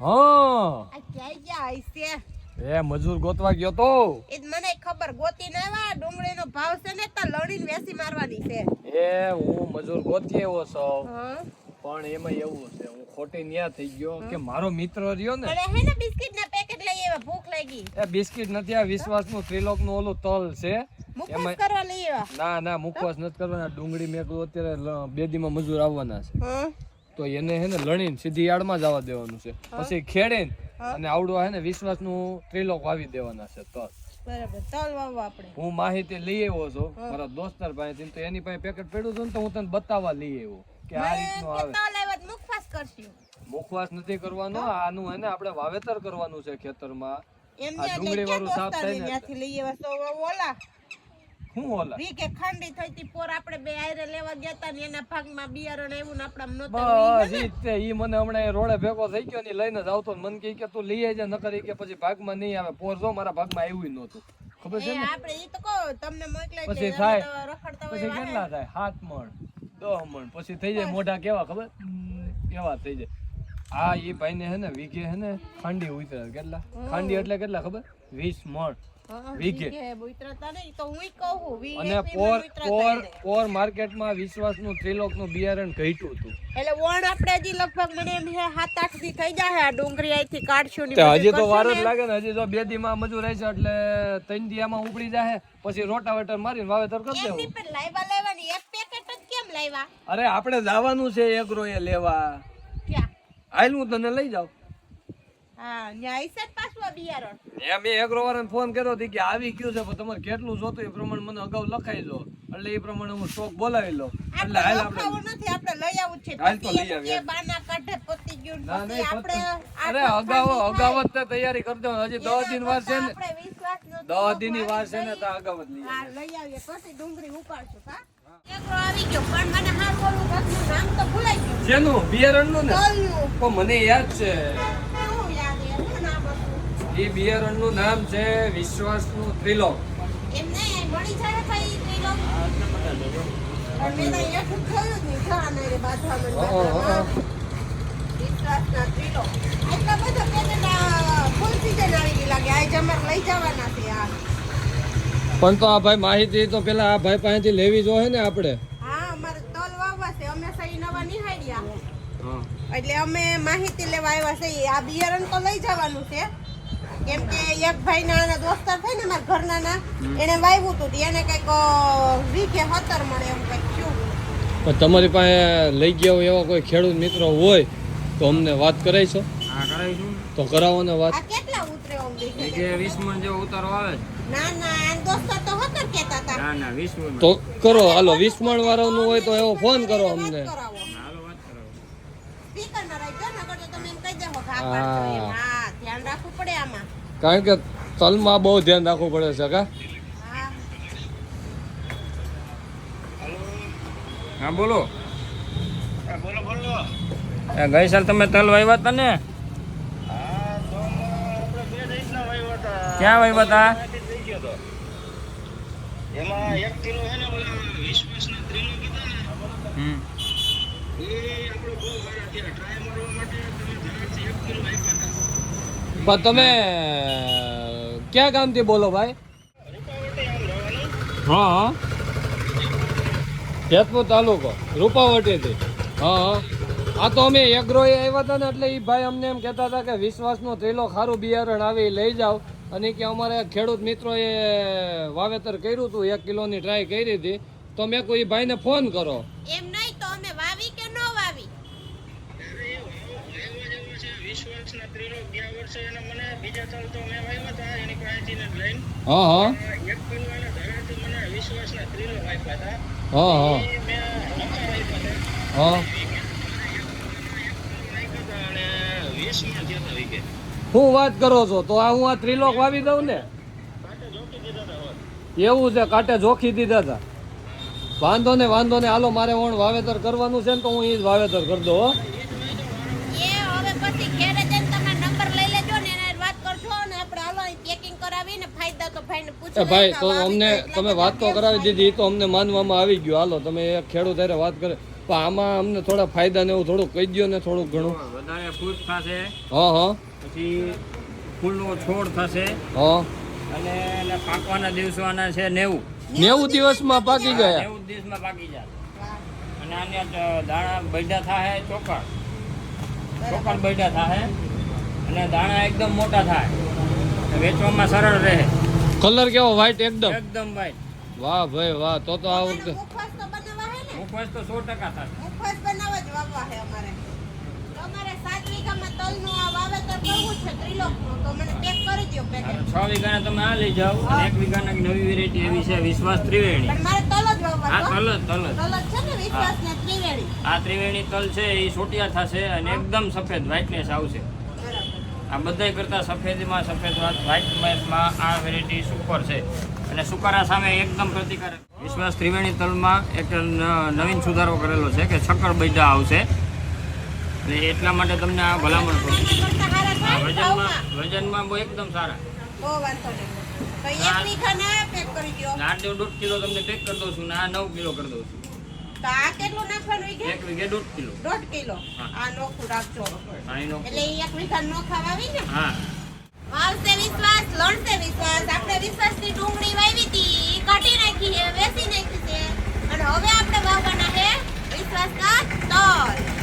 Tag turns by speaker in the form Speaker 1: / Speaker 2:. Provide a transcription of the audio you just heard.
Speaker 1: હા.
Speaker 2: આ ક્યાંય ગયા હશે?
Speaker 1: એ મજૂર ગોતવા ગયો તો.
Speaker 2: એ મને ખબર ગોતી ને ડુંગળી નો ભાવ છે ને તો લડીને વેસી મારવાની છે.
Speaker 1: એ હું મજૂર ગોતી એવો છું. પણ એમાં એવું છે હું ખોટી ન્યા થઈ ગયો કે મારો મિત્ર રહ્યો ને.
Speaker 2: અરે હે ને બિસ્કિટ ના પેકેટ લઈ આવ્યા ભૂખ લાગી.
Speaker 1: એ બિસ્કિટ નથી આ વિશ્વાસનું ત્રિલોકનું ઓલું તલ છે.
Speaker 2: મુખવાસ કરવા લઈ આવ્યા?
Speaker 1: ના ના મુખવાસ નથી કરવાના ડુંગળી મેં અત્યારે બેદીમાં મજૂર આવવાના છે.
Speaker 2: હા.
Speaker 1: તો એને હે ને લણીને સીધી યાર્ડમાં જવા દેવાનું છે. પછી ખેડીને અને આવડું હે ને વિશ્વાસનું ત્રિલોક વાવી દેવાના છે તલ.
Speaker 2: બરાબર તલ વાવવા આપણે.
Speaker 1: હું માહિતી લઈ આવ્યો છું મારા દોસ્તાર પાસેથી તો એની પાસે પેકેટ પડ્યું હતું ને તો હું તને બતાવવા લઈ આવ્યો કે આ રીતનું આવે.
Speaker 2: મુખવાસ કરશું.
Speaker 1: મુખવાસ નથી કરવાનો આનું હે ને આપણે વાવેતર કરવાનું છે ખેતરમાં. આ ડુંગળી વાળું સાફ થાય ને
Speaker 2: લઈ આવ્યા? તો ઓલા
Speaker 1: શું ઓલા?
Speaker 2: વી કે ખાંડી થઈ તી પોર આપણે બે આયરે લેવા ગયા તા ને એના ભાગમાં બિયારણ આવ્યું ને આપણા નહોતા
Speaker 1: બસ ઈ તે ઈ મને હમણાં રોડે ભેગો થઈ ગયો ને લઈને જ આવતો ને મને કહે કે તું લઈ આવજે નકર કે પછી ભાગમાં નહીં આવે. પોર જો મારા ભાગમાં આવ્યું નહોતું. ખબર છે ને?
Speaker 2: આપણે ઈ તો કહો તમને મોકલાઈ
Speaker 1: પછી થાય.
Speaker 2: અમે તો રખડતા
Speaker 1: પછી કેટલા થાય? સાત મણ દસ મણ પછી થઈ જાય મોઢા કેવા ખબર? કેવા થઈ જાય. આ ઈ ભાઈને હે ને વીઘે હે ને ખાંડી ઉતરે કેટલા? ખાંડી એટલે કેટલા ખબર? વીસ મણ. અને પોર પોર પોર માર્કેટમાં વિશ્વાસનું ત્રિલોકનું બિયારણ ઘટ્યું હતું.
Speaker 2: એટલે વણ આપણે હજી લગભગ મને એમ છે સાત આઠ દી થઈ જાય આ ડુંગળી અહીંથી કાઢશું ને
Speaker 1: હજી તો વાર જ લાગે ને હજી તો બે દીમાં મજૂર રહેશે એટલે ત્રણ દી આમાં ઉપડી જાય પછી રોટાવેટર મારીને વાવેતર કરી દેવું.
Speaker 2: પણ લાવ્યા લાવ્યા એક પેકેટ જ કેમ લાવ્યા?
Speaker 1: અરે આપણે જવાનું છે એક એ લેવા.
Speaker 2: ક્યાં?
Speaker 1: હાલ હું તને લઈ જાઉં.
Speaker 2: હા ન્યાય છે પાછું આ બિયારણ.
Speaker 1: એમ એ એગ્રો વાળાને ફોન કર્યો હતી કે આવી ગયું છે પણ તમારે કેટલું જોતું એ પ્રમાણે મને અગાઉ લખાઈ દો. એટલે એ પ્રમાણે હું સ્ટોક બોલાવી લઉં એટલે હાલ આપણે
Speaker 2: નથી આપણે લઈ આવું છે.
Speaker 1: હાલ તો લઈ આવીએ.
Speaker 2: બાના કાઢે પતી ગયું
Speaker 1: ના નહીં
Speaker 2: આપણે
Speaker 1: અરે અગાઉ અગાઉ જ તૈયારી કરી દેવાની. હજી દસ દિન વાર છે ને
Speaker 2: નો
Speaker 1: દસ દિનની વાર છે ને તો અગાઉ જ લઈ
Speaker 2: આવીએ. પછી ડુંગળી ઉપાડશું હા?
Speaker 1: જેનું બિયારણનું ને? મને યાદ છે.
Speaker 2: એ
Speaker 1: બિયારણનું નામ છે વિશ્વાસનું ત્રિલોક.
Speaker 2: પણ તો આ
Speaker 1: ભાઈ માહિતી તો પેલા આ ભાઈ પાસેથી લેવી જોઈએ ને આપણે.
Speaker 2: હા અમારે તલ વાવવા છે. અમે સહી નવા નિહાળ્યા. એટલે અમે માહિતી લેવા આવ્યા છે. આ બિયારણ તો લઈ જવાનું છે. કેમ કે એક ભાઈ ના દોસ્તાર થાય ને મારા ઘરના ના એને વાવ્યું હતું એને કંઈક વીઘે સત્તર મળે એમ કંઈક થયું.
Speaker 1: પણ તમારી પાસે લઈ ગયા હોય એવા કોઈ ખેડૂત મિત્રો હોય તો અમને વાત કરાઈશો
Speaker 3: હા કરાવીશું
Speaker 1: તો કરાવો ને વાત.
Speaker 2: કેટલા ઉતરે આમ વીઘે?
Speaker 3: કે વીસ મણ જેવો ઉતારો આવે.
Speaker 2: ના ના દોસ્તાર તો કરો કેતા હતા
Speaker 3: ના ના વીસ મણ.
Speaker 1: તો કરો હાલો વીસમણ વાળાનું હોય તો એવો ફોન કરો અમને.
Speaker 3: હાલો વાત કરાવો.
Speaker 2: સ્પીકર ના રાખજો નકર તો તમે એમ કહી દેવો કે આ પાડજો એમ. હા ધ્યાન રાખવું પડે આમાં.
Speaker 1: કારણ કે તલમાં બહુ ધ્યાન રાખવું પડે છે કા?
Speaker 2: હા
Speaker 3: હા બોલો એ ગઈ સાલ તમે તલ વાવ્યા હતા ને? ક્યાં વાવ્યા હતા?
Speaker 4: એમાં એક કિલો ને
Speaker 3: હમ.
Speaker 4: આપણે બહુ સારા થયા. ટ્રાય મારવા માટે તમે જરાકથી એક કિલો આપ્યા હતા.
Speaker 1: તમે, ક્યાં ગામથી બોલો ભાઈ? હા હા. જેતપુર તાલુકો, રૂપાવટીથી. હા આ તો અમે એગ્રોએ આવ્યા હતા ને એટલે એ ભાઈ અમને એમ કહેતા હતા કે વિશ્વાસનો ત્રિલો ખારું બિયારણ આવે એ લઈ જાઓ. અને કે અમારે ખેડૂત મિત્રોએ વાવેતર કર્યું હતું, એક કિલોની ટ્રાય કરી હતી. તો મેં કોઈ ભાઈને ફોન કરો.
Speaker 2: એમ નહીં તો અમે વાવી કે ન વાવી
Speaker 4: અરે એ વાવ- વાવ્યા છે વિશ્વાસના ત્રિલોક ગયા વર્ષે એને મને બીજા ચાલ તો મેં વાવ્યા હતા એની પાસેથી લઈને.
Speaker 1: હા
Speaker 4: એક ધરાથી મને હતા. મેં હતા. વીસ
Speaker 1: વાત કરો છો તો આ હું આ ત્રિલોક વાવી દઉં ને. એવું છે કાંટે જોખી દીધા હતા. વાંધો ને વાંધો ને. હાલો મારે ઓણ વાવેતર કરવાનું છે ને તો હું એ જ વાવેતર કરી દઉં હો
Speaker 2: એ હવે પછી ઘેરે જઈને તમે નંબર લઈ લેજો ને એને વાત કરજો ને આપણે હાલો પેકિંગ કરાવીને ફાયદા તો ભાઈને
Speaker 1: એ ભાઈ તો અમને તમે વાત તો કરાવી દીધી તો અમને માનવામાં આવી ગયું. હાલો તમે ખેડૂત ત્યારે વાત કરે. પણ આમાં અમને થોડા ફાયદા ને એવું થોડું કહી દો ને થોડું ઘણું.
Speaker 3: વધારે ફૂલ થશે.
Speaker 1: હા હા.
Speaker 3: પછી ફૂલનો છોડ થશે.
Speaker 1: હા.
Speaker 3: અને એને પાકવાના દિવસો આના છે નેવું.
Speaker 1: નેવું દિવસમાં પાકી ગયા.
Speaker 3: નેવું દિવસમાં પાકી જાય અને આને દાણા બૈડા થાય ચોકર ચોકર બૈડા થાય. અને દાણા એકદમ મોટા થાય. વેચવામાં સરળ રહે.
Speaker 1: કલર કેવો? વ્હાઈટ એકદમ?
Speaker 3: એકદમ ભાઈ
Speaker 1: વાહ ભાઈ વાહ તો તો આ વખતે
Speaker 2: મુખવાસ તો બનાવવા હે ને?
Speaker 3: મુખવાસ તો સો ટકા થશે
Speaker 2: મુખવાસ બનાવવા જ વાવવા હે અમારે. અમારે સાત વીઘામાં તલનું આ વાવેતર કરવું છે ત્રિલોકનું. તો મને પેક કરી દો
Speaker 3: અને
Speaker 2: પેકેટ
Speaker 3: વીઘાના તમે આ લઈ જાઓ. અને એક વીઘાના નવી વેરાયટી એવી છે વિશ્વાસ ત્રિવેણી.
Speaker 2: પણ મારે તલ જ વાવવા
Speaker 3: આ તલ તલ
Speaker 2: તલ છે ને વિશ્વાસ ને ત્રિવેણી.
Speaker 3: આ ત્રિવેણી તલ છે એ સોટિયા થશે અને એકદમ સફેદ વ્હાઇટનેસ આવશે. આ બધાય કરતાં સફેદમાં સફેદ વ્હાઇટનેસમાં આ વેરાયટી સુપર છે. અને સુકારા સામે એકદમ પ્રતિકારક. વિશ્વાસ ત્રિવેણી તલમાં એક નવીન સુધારો કરેલો છે કે છક્કર બૈડા આવશે. એટલે એટલા માટે તમને આ ભલામણ કરું વજનમાં વજનમાં બહુ એકદમ સારા. દોઢ કિલો તમને પેક કરી દઉં છું ને આ નવ કિલો કરી દઉં છું. એક વીઘે દોઢ કિલો.
Speaker 2: દોઢ કિલો? વિશ્વાસ લણશે વિશ્વાસ.
Speaker 3: આપણે વિશ્વાસની
Speaker 2: ડુંગળી વાવી હતી કાઢી નાખી છે
Speaker 3: વેચી
Speaker 2: નાખી છે. અને હવે આપણે વાવવાના છે વિશ્વાસના તલ.